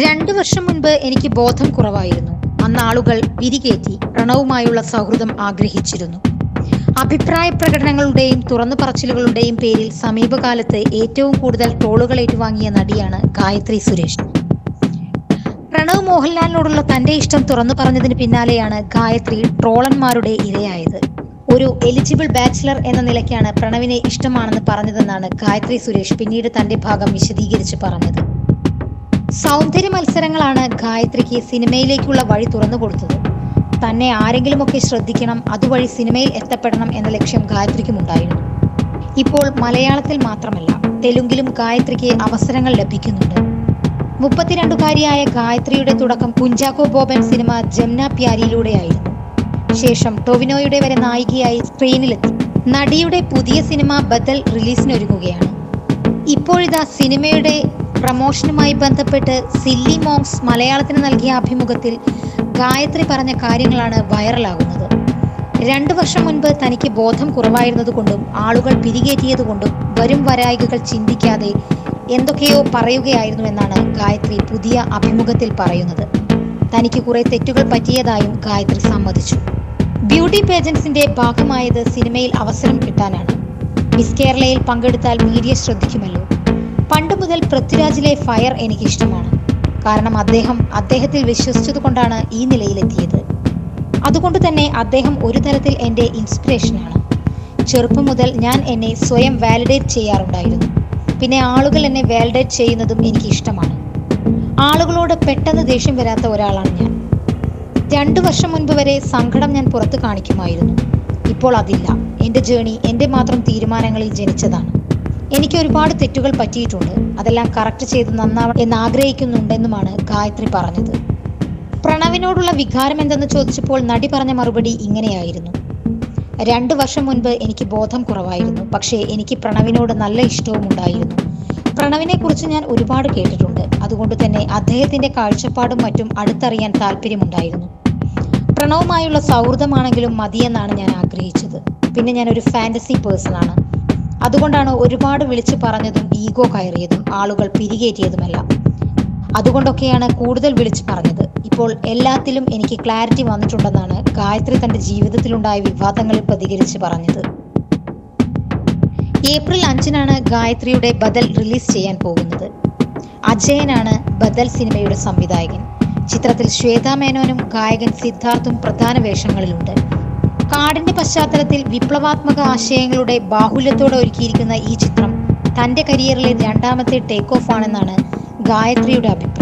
രണ്ടു വർഷം മുൻപ് എനിക്ക് ബോധം കുറവായിരുന്നു. അന്നാളുകൾ വിരികേറ്റി പ്രണവുമായുള്ള സൗഹൃദം ആഗ്രഹിച്ചിരുന്നു. അഭിപ്രായ പ്രകടനങ്ങളുടെയും തുറന്നു പറച്ചിലുകളുടെയും പേരിൽ സമീപകാലത്ത് ഏറ്റവും കൂടുതൽ ടോളുകൾ ഏറ്റുവാങ്ങിയ നടിയാണ് ഗായത്രി സുരേഷ്. പ്രണവ് മോഹൻലാലിനോടുള്ള തന്റെ ഇഷ്ടം തുറന്നു പറഞ്ഞതിന് പിന്നാലെയാണ് ഗായത്രി ട്രോളന്മാരുടെ ഇരയായത്. ഒരു എലിജിബിൾ ബാച്ചിലർ എന്ന നിലയ്ക്കാണ് പ്രണവിനെ ഇഷ്ടമാണെന്ന് പറഞ്ഞതെന്നാണ് ഗായത്രി സുരേഷ് പിന്നീട് തന്റെ ഭാഗം വിശദീകരിച്ച് പറഞ്ഞത്. സൗന്ദര്യ മത്സരങ്ങളാണ് ഗായത്രിക്ക് സിനിമയിലേക്കുള്ള വഴി തുറന്നു കൊടുത്തത്. തന്നെ ആരെങ്കിലുമൊക്കെ ശ്രദ്ധിക്കണം അതുവഴി സിനിമയിൽ എത്തപ്പെടണം എന്ന ലക്ഷ്യം ഗായത്രിക്കും ഉണ്ടായിരുന്നു ഇപ്പോൾ മലയാളത്തിൽ മാത്രമല്ല തെലുങ്കിലും ഗായത്രിക്ക് അവസരങ്ങൾ ലഭിക്കുന്നുണ്ട്. മുപ്പത്തിരണ്ടുകാരിയായ ഗായത്രിയുടെ തുടക്കം കുഞ്ചാക്കോ ബോബൻ സിനിമ ജംന പ്യാരിയിലൂടെയായിരുന്നു. ശേഷം ടൊവിനോയുടെ വരെ നായികയായി സ്ക്രീനിലെത്തി. നടിയുടെ പുതിയ സിനിമ ബദൽ റിലീസിനൊരുങ്ങുകയാണ്. ഇപ്പോഴിതാ സിനിമയുടെ പ്രമോഷനുമായി ബന്ധപ്പെട്ട് സില്ലി മോങ്സ് മലയാളത്തിന് നൽകിയ അഭിമുഖത്തിൽ ഗായത്രി പറഞ്ഞ കാര്യങ്ങളാണ് വൈറലാകുന്നത്. രണ്ടു വർഷം മുൻപ് തനിക്ക് ബോധം കുറവായിരുന്നതുകൊണ്ടും ആളുകൾ പിരികേറ്റിയതുകൊണ്ടും വരും വരായികകൾ ചിന്തിക്കാതെ എന്തൊക്കെയോ പറയുകയായിരുന്നു എന്നാണ് ഗായത്രി പുതിയ അഭിമുഖത്തിൽ പറയുന്നത്. തനിക്ക് കുറെ തെറ്റുകൾ പറ്റിയതായും ഗായത്രി സമ്മതിച്ചു. ബ്യൂട്ടി പേജൻസിന്റെ ഭാഗമായത് സിനിമയിൽ അവസരം കിട്ടാനാണ്. മിസ് കേരളയിൽ പങ്കെടുത്താൽ മീഡിയ ശ്രദ്ധിക്കുമല്ലോ. പണ്ട് മുതൽ പൃഥ്വിരാജിലെ ഫയർ എനിക്കിഷ്ടമാണ്. കാരണം അദ്ദേഹം അദ്ദേഹത്തിൽ വിശ്വസിച്ചതുകൊണ്ടാണ് ഈ നിലയിലെത്തിയത്. അതുകൊണ്ട് തന്നെ അദ്ദേഹം ഒരു തരത്തിൽ എന്റെ ഇൻസ്പിറേഷനാണ്. ചെറുപ്പം മുതൽ ഞാൻ എന്നെ സ്വയം വാലിഡേറ്റ് ചെയ്യാറുണ്ടായിരുന്നു. പിന്നെ ആളുകൾ എന്നെ വാലിഡേറ്റ് ചെയ്യുന്നതും എനിക്ക് ഇഷ്ടമാണ് ആളുകളോട് പെട്ടെന്ന് ദേഷ്യം വരാത്ത ഒരാളാണ് ഞാൻ. രണ്ടു വർഷം മുൻപ് വരെ സങ്കടം ഞാൻ പുറത്ത് കാണിക്കുമായിരുന്നു. ഇപ്പോൾ അതില്ല. എന്റെ ജേണി എന്റെ മാത്രം തീരുമാനങ്ങളിൽ ജനിച്ചതാണ്. എനിക്ക് ഒരുപാട് തെറ്റുകൾ പറ്റിയിട്ടുണ്ട്. അതെല്ലാം കറക്റ്റ് ചെയ്ത് നന്നാവണം എന്ന് ആഗ്രഹിക്കുന്നുണ്ടെന്നുമാണ് ഗായത്രി പറഞ്ഞത്. പ്രണവിനോടുള്ള വികാരം എന്തെന്ന് ചോദിച്ചപ്പോൾ നടി പറഞ്ഞ മറുപടി ഇങ്ങനെയായിരുന്നു. രണ്ടു വർഷം മുൻപ് എനിക്ക് ബോധം കുറവായിരുന്നു. പക്ഷേ എനിക്ക് പ്രണവിനോട് നല്ല ഇഷ്ടവും ഉണ്ടായിരുന്നു. പ്രണവിനെ കുറിച്ച് ഞാൻ ഒരുപാട് കേട്ടിട്ടുണ്ട്. അതുകൊണ്ട് തന്നെ അദ്ദേഹത്തിന്റെ കാഴ്ചപ്പാടും മറ്റും അടുത്തറിയാൻ താല്പര്യമുണ്ടായിരുന്നു. പ്രണവുമായുള്ള സൗഹൃദമാണെങ്കിലും മതിയെന്നാണ് ഞാൻ ആഗ്രഹിച്ചത്. പിന്നെ ഞാൻ ഒരു ഫാന്റസി പേഴ്സൺ ആണ്. അതുകൊണ്ടാണ് ഒരുപാട് വിളിച്ചു പറഞ്ഞതും ഈഗോ കയറിയതും ആളുകൾ പിരികേറ്റിയതുമെല്ലാം. അതുകൊണ്ടൊക്കെയാണ് കൂടുതൽ വിളിച്ചു പറഞ്ഞത്. ഇപ്പോൾ എല്ലാത്തിലും എനിക്ക് ക്ലാരിറ്റി വന്നിട്ടുണ്ടെന്നാണ് ഗായത്രി തന്റെ ജീവിതത്തിലുണ്ടായ വിവാദങ്ങളിൽ പ്രതികരിച്ച് പറഞ്ഞത്. ഏപ്രിൽ അഞ്ചിനാണ് ഗായത്രിയുടെ ബദൽ റിലീസ് ചെയ്യാൻ പോകുന്നത്. അജയനാണ് ബദൽ സിനിമയുടെ സംവിധായകൻ. ചിത്രത്തിൽ ശ്വേതാ മേനോനും ഗായകൻ സിദ്ധാർത്ഥും പ്രധാന വേഷങ്ങളിലുണ്ട്. കാടിന്റെ പശ്ചാത്തലത്തിൽ വിപ്ലവാത്മക ആശയങ്ങളുടെ ബാഹുല്യത്തോടെ ഒരുക്കിയിരിക്കുന്ന ഈ ചിത്രം തന്റെ കരിയറിലെ രണ്ടാമത്തെ ടേക്ക് ഓഫ് ആണെന്നാണ് ഗായത്രിയുടെ അഭിപ്രായം.